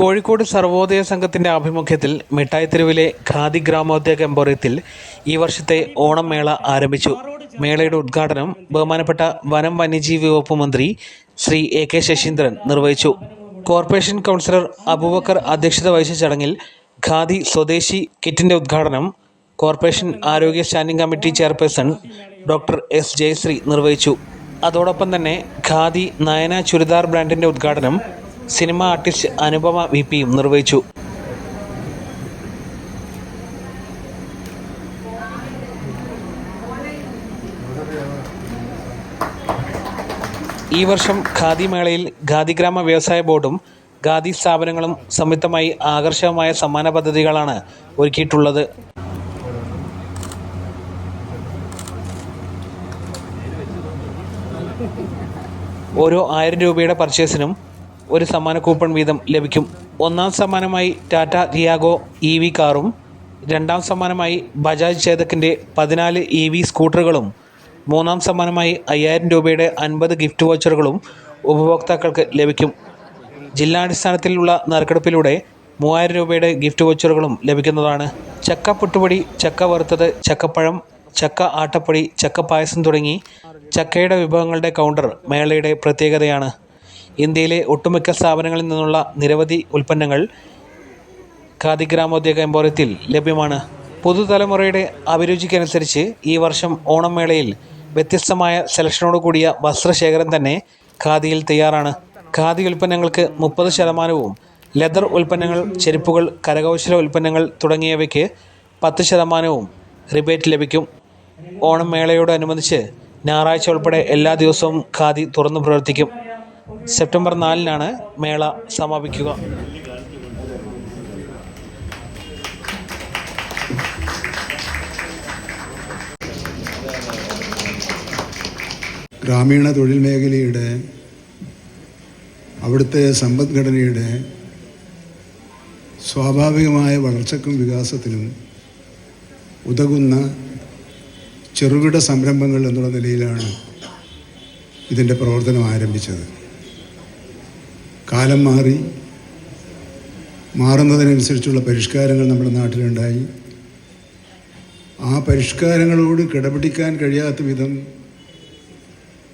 കോഴിക്കോട് സർവോദയ സംഘത്തിന്റെ ആഭിമുഖ്യത്തിൽ മിഠായിത്തെരുവിലെ ഖാദി ഗ്രാമോദ്യോഗ എംപോറിയത്തിൽ ഈ വർഷത്തെ ഓണം മേള ആരംഭിച്ചു. മേളയുടെ ഉദ്ഘാടനം ബഹുമാനപ്പെട്ട വനം വന്യജീവി വകുപ്പ് മന്ത്രി ശ്രീ എ കെ ശശീന്ദ്രൻ നിർവഹിച്ചു. കോർപ്പറേഷൻ കൗൺസിലർ അബൂബക്കർ അധ്യക്ഷത വഹിച്ച ചടങ്ങിൽ ഖാദി സ്വദേശി കിറ്റിന്റെ ഉദ്ഘാടനം കോർപ്പറേഷൻ ആരോഗ്യ standing committee chairperson doctor S Jayasree നിർവഹിച്ചു. അതോടൊപ്പം തന്നെ ഖാദി നയന ചുരിദാർ ബ്രാൻഡിന്റെ ഉദ്ഘാടനം സിനിമ ആർട്ടിസ്റ്റ് അനുപമ വി പിയും നിർവഹിച്ചു. ഈ വർഷം ഖാദി മേളയിൽ ഖാദി ഗ്രാമ വ്യവസായ ബോർഡും ഖാദി സ്ഥാപനങ്ങളും സംയുക്തമായി ആകർഷകമായ സമ്മാന പദ്ധതികളാണ് ഒരുക്കിയിട്ടുള്ളത്. ഓരോ ആയിരം രൂപയുടെ പർച്ചേസിനും ഒരു സമ്മാന കൂപ്പൺ വീതം ലഭിക്കും. ഒന്നാം സമ്മാനമായി ടാറ്റ ടിയാഗോ ഇ വി കാറും രണ്ടാം സമ്മാനമായി ബജാജ് ചേതക്കിന്റെ പതിനാല് ഇ വി സ്കൂട്ടറുകളും മൂന്നാം സമ്മാനമായി അയ്യായിരം രൂപയുടെ അൻപത് ഗിഫ്റ്റ് വൗച്ചറുകളും ഉപഭോക്താക്കൾക്ക് ലഭിക്കും. ജില്ലാടിസ്ഥാനത്തിലുള്ള നറുക്കെടുപ്പിലൂടെ മൂവായിരം രൂപയുടെ ഗിഫ്റ്റ് വൗച്ചറുകളും ലഭിക്കുന്നതാണ്. ചക്ക പുട്ടുപൊടി ചക്ക വറുത്തത് ചക്കപ്പഴം ചക്ക ആട്ടപ്പൊടി ചക്ക പായസം തുടങ്ങി ചക്കയുടെ വിഭവങ്ങളുടെ കൗണ്ടർ മേളയുടെ പ്രത്യേകതയാണ്. ഇന്ത്യയിലെ ഒട്ടുമിക്ക സ്ഥാപനങ്ങളിൽ നിന്നുള്ള നിരവധി ഉൽപ്പന്നങ്ങൾ ഖാദി ഗ്രാമോദ്യോഗ എംപോറിയത്തിൽ ലഭ്യമാണ്. പുതുതലമുറയുടെ അഭിരുചിക്കനുസരിച്ച് ഈ വർഷം ഓണം മേളയിൽ വ്യത്യസ്തമായ സെലക്ഷനോട് കൂടിയ വസ്ത്രശേഖരം തന്നെ ഖാദിയിൽ തയ്യാറാണ്. ഖാദി ഉൽപ്പന്നങ്ങൾക്ക് മുപ്പത് ശതമാനവും ലെതർ ഉൽപ്പന്നങ്ങൾ ചെരുപ്പുകൾ കരകൗശല ഉൽപ്പന്നങ്ങൾ തുടങ്ങിയവയ്ക്ക് പത്ത് ശതമാനവും റിബേറ്റ് ലഭിക്കും. ഓണം മേളയോടനുബന്ധിച്ച് ഞായറാഴ്ച ഉൾപ്പെടെ എല്ലാ ദിവസവും ഖാദി തുറന്നു പ്രവർത്തിക്കും. സെപ്റ്റംബർ നാലിനാണ് മേള സമാപിക്കുക. ഗ്രാമീണ തൊഴിൽ മേഖലയുടെ അവിടുത്തെ സമ്പദ്ഘടനയുടെ സ്വാഭാവികമായ വളർച്ചക്കും വികാസത്തിനും ഉതകുന്ന ചെറുകിട സംരംഭങ്ങൾ എന്നുള്ള നിലയിലാണ് ഇതിന്റെ പ്രവർത്തനം ആരംഭിച്ചത്. കാലം മാറി മാറുന്നതിനനുസരിച്ചുള്ള പരിഷ്കാരങ്ങൾ നമ്മുടെ നാട്ടിലുണ്ടായി. ആ പരിഷ്കാരങ്ങളോട് കിടപിടിക്കാൻ കഴിയാത്ത വിധം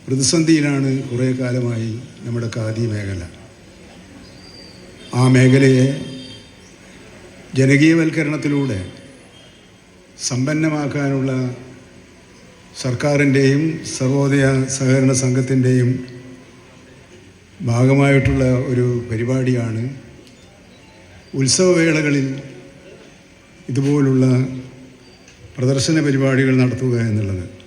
പ്രതിസന്ധിയിലാണ് കുറേ കാലമായി നമ്മുടെ ഖാദി മേഖല. ആ മേഖലയെ ജനകീയവൽക്കരണത്തിലൂടെ സമ്പന്നമാക്കാനുള്ള സർക്കാരിന്റെയും സർവോദയ സഹകരണ സംഘത്തിന്റെയും ഭാഗമായിട്ടുള്ള ഒരു പരിപാടിയാണ് ഉത്സവവേളകളിൽ ഇതുപോലുള്ള പ്രദർശന പരിപാടികൾ നടത്തുക എന്നുള്ളത്.